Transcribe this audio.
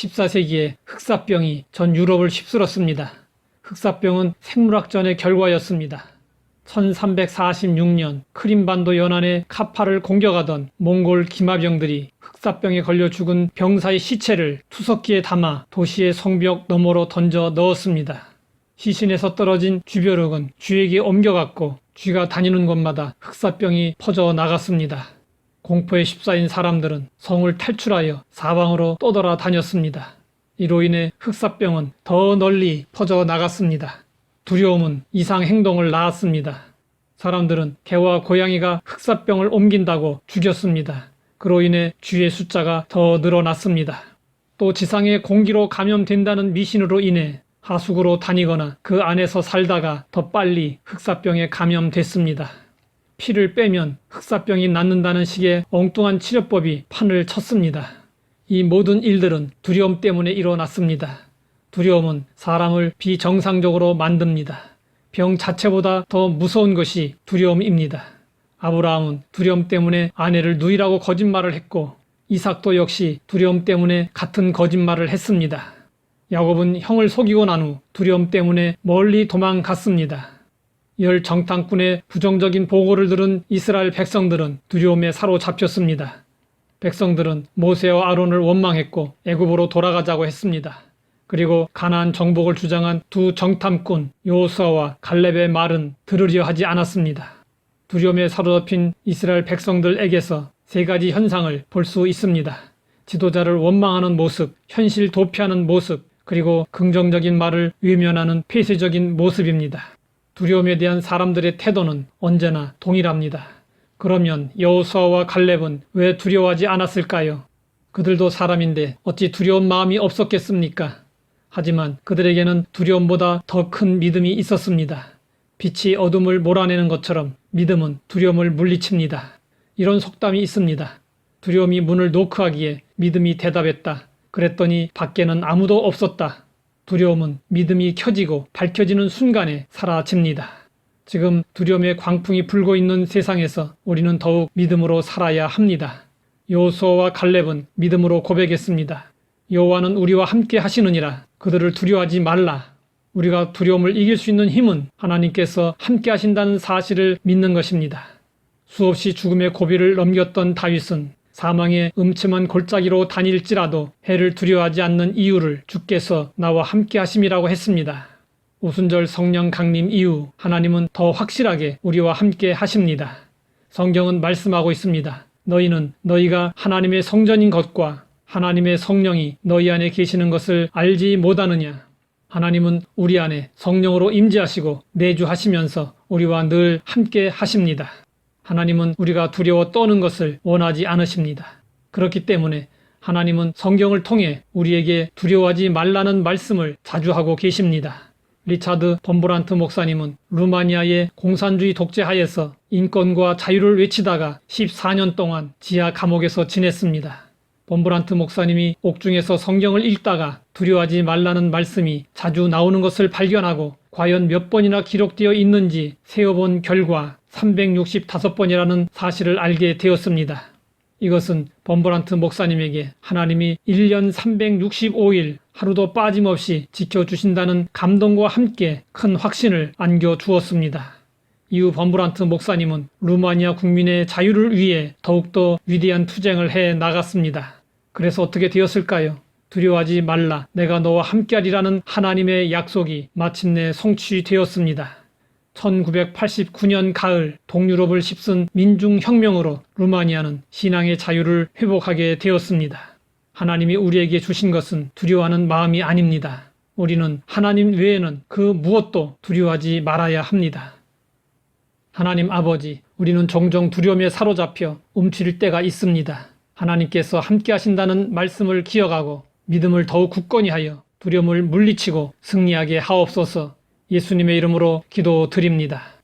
14세기에 흑사병이 전 유럽을 휩쓸었습니다. 흑사병은 생물학전의 결과였습니다. 1346년 크림반도 연안의 카파를 공격하던 몽골 기마병들이 흑사병에 걸려 죽은 병사의 시체를 투석기에 담아 도시의 성벽 너머로 던져 넣었습니다. 시신에서 떨어진 쥐벼룩은 쥐에게 옮겨갔고 쥐가 다니는 곳마다 흑사병이 퍼져 나갔습니다. 공포에 휩싸인 사람들은 성을 탈출하여 사방으로 떠돌아 다녔습니다. 이로 인해 흑사병은 더 널리 퍼져 나갔습니다. 두려움은 이상 행동을 낳았습니다. 사람들은 개와 고양이가 흑사병을 옮긴다고 죽였습니다. 그로 인해 쥐의 숫자가 더 늘어났습니다. 또 지상의 공기로 감염된다는 미신으로 인해 하수구로 다니거나 그 안에서 살다가 더 빨리 흑사병에 감염됐습니다. 피를 빼면 흑사병이 낫는다는 식의 엉뚱한 치료법이 판을 쳤습니다. 이 모든 일들은 두려움 때문에 일어났습니다. 두려움은 사람을 비정상적으로 만듭니다. 병 자체보다 더 무서운 것이 두려움입니다. 아브라함은 두려움 때문에 아내를 누이라고 거짓말을 했고 이삭도 역시 두려움 때문에 같은 거짓말을 했습니다. 야곱은 형을 속이고 난 후 두려움 때문에 멀리 도망갔습니다. 열 정탐꾼의 부정적인 보고를 들은 이스라엘 백성들은 두려움에 사로잡혔습니다. 백성들은 모세와 아론을 원망했고 애굽으로 돌아가자고 했습니다. 그리고 가나안 정복을 주장한 두 정탐꾼 요수아와 갈렙의 말은 들으려 하지 않았습니다. 두려움에 사로잡힌 이스라엘 백성들에게서 세 가지 현상을 볼 수 있습니다. 지도자를 원망하는 모습, 현실 도피하는 모습, 그리고 긍정적인 말을 외면하는 폐쇄적인 모습입니다. 두려움에 대한 사람들의 태도는 언제나 동일합니다. 그러면 여호수아와 갈렙은 왜 두려워하지 않았을까요? 그들도 사람인데 어찌 두려운 마음이 없었겠습니까? 하지만 그들에게는 두려움보다 더 큰 믿음이 있었습니다. 빛이 어둠을 몰아내는 것처럼 믿음은 두려움을 물리칩니다. 이런 속담이 있습니다. 두려움이 문을 노크하기에 믿음이 대답했다. 그랬더니 밖에는 아무도 없었다. 두려움은 믿음이 켜지고 밝혀지는 순간에 사라집니다. 지금 두려움의 광풍이 불고 있는 세상에서 우리는 더욱 믿음으로 살아야 합니다. 요수아와 갈렙은 믿음으로 고백했습니다. 여호와는 우리와 함께 하시느니라. 그들을 두려워하지 말라. 우리가 두려움을 이길 수 있는 힘은 하나님께서 함께 하신다는 사실을 믿는 것입니다. 수없이 죽음의 고비를 넘겼던 다윗은 사망의 음침한 골짜기로 다닐지라도 해를 두려워하지 않는 이유를 주께서 나와 함께 하심이라고 했습니다. 오순절 성령 강림 이후 하나님은 더 확실하게 우리와 함께 하십니다. 성경은 말씀하고 있습니다. 너희는 너희가 하나님의 성전인 것과 하나님의 성령이 너희 안에 계시는 것을 알지 못하느냐. 하나님은 우리 안에 성령으로 임재하시고 내주하시면서 우리와 늘 함께 하십니다. 하나님은 우리가 두려워 떠는 것을 원하지 않으십니다. 그렇기 때문에 하나님은 성경을 통해 우리에게 두려워하지 말라는 말씀을 자주 하고 계십니다. 리차드 범브란트 목사님은 루마니아의 공산주의 독재하에서 인권과 자유를 외치다가 14년 동안 지하 감옥에서 지냈습니다. 범브란트 목사님이 옥중에서 성경을 읽다가 두려워하지 말라는 말씀이 자주 나오는 것을 발견하고 과연 몇 번이나 기록되어 있는지 세어본 결과 365번이라는 사실을 알게 되었습니다. 이것은 범브란트 목사님에게 하나님이 1년 365일 하루도 빠짐없이 지켜주신다는 감동과 함께 큰 확신을 안겨 주었습니다. 이후 범브란트 목사님은 루마니아 국민의 자유를 위해 더욱더 위대한 투쟁을 해 나갔습니다. 그래서 어떻게 되었을까요? 두려워하지 말라. 내가 너와 함께하리라는 하나님의 약속이 마침내 성취되었습니다. 1989년 가을 동유럽을 휩쓴 민중혁명으로 루마니아는 신앙의 자유를 회복하게 되었습니다. 하나님이 우리에게 주신 것은 두려워하는 마음이 아닙니다. 우리는 하나님 외에는 그 무엇도 두려워하지 말아야 합니다. 하나님 아버지, 우리는 종종 두려움에 사로잡혀 움츠릴 때가 있습니다. 하나님께서 함께 하신다는 말씀을 기억하고 믿음을 더욱 굳건히 하여 두려움을 물리치고 승리하게 하옵소서 예수님의 이름으로 기도드립니다.